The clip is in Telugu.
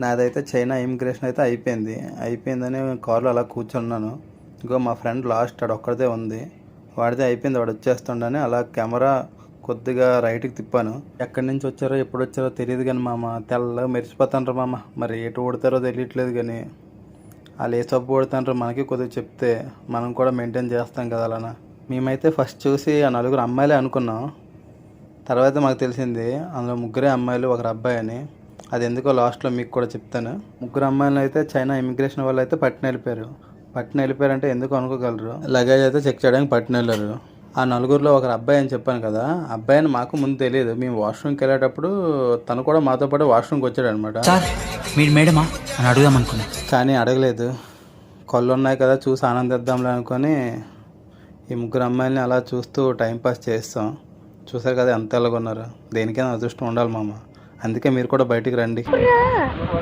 నాదైతే చైనా ఇమిగ్రేషన్ అయితే అయిపోయింది. అయిపోయిందని కారులో అలా కూర్చున్నాను. ఇంకో మా ఫ్రెండ్ లాస్ట్ ఆడు ఒక్కడిదే ఉంది. వాడితే అయిపోయింది. వాడు వచ్చేస్తుండని అలా కెమెరా కొద్దిగా రైట్కి తిప్పాను. ఎక్కడి నుంచి వచ్చారో ఎప్పుడు వచ్చారో తెలియదు కానీ మామ తెల్లగా మెరిసిపోతాండ్రు మామ. మరి ఎటు కొడతారో తెలియట్లేదు కానీ వాళ్ళు ఏ సబ్బు కొడతాండ్రో మనకి కొద్దిగా చెప్తే మనం కూడా మెయింటైన్ చేస్తాం కదా అలానా. మేమైతే ఫస్ట్ చూసి ఆ నలుగురు అమ్మాయిలే అనుకున్నాం. తర్వాత మాకు తెలిసింది అందులో ముగ్గురే అమ్మాయిలు ఒకరు అబ్బాయి అని. అది ఎందుకో లాస్ట్లో మీకు కూడా చెప్తాను. ముగ్గురు అమ్మాయిలు అయితే చైనా ఇమిగ్రేషన్ వాళ్ళు అయితే పట్టిన వెళ్ళిపోయారు. పట్టిన వెళ్ళిపోయారంటే ఎందుకు అనుకోగలరు? లగేజ్ అయితే చెక్ చేయడానికి పట్టిన వెళ్ళారు. ఆ నలుగురిలో ఒకరు అబ్బాయి అని చెప్పాను కదా అబ్బాయి అని మాకు ముందు తెలియదు. మేము వాష్రూమ్కి వెళ్ళేటప్పుడు తను కూడా మాతో పాటు వాష్రూమ్కి వచ్చాడు అనమాట సార్ మీరు మేడమా అని అడుగుదాం అనుకున్నా. కానీ అడగలేదు. కళ్ళు ఉన్నాయి కదా చూసి ఆనందిద్దాంలే అనుకొని ఈ ముగ్గురు అమ్మాయిల్ని అలా చూస్తూ టైంపాస్ చేస్తాం. చూసారు కదా ఎంత ఎలాగున్నారు. దేనికైనా అదృష్టం ఉండాలి మామ. అందుకే మీరు కూడా బయటికి రండి.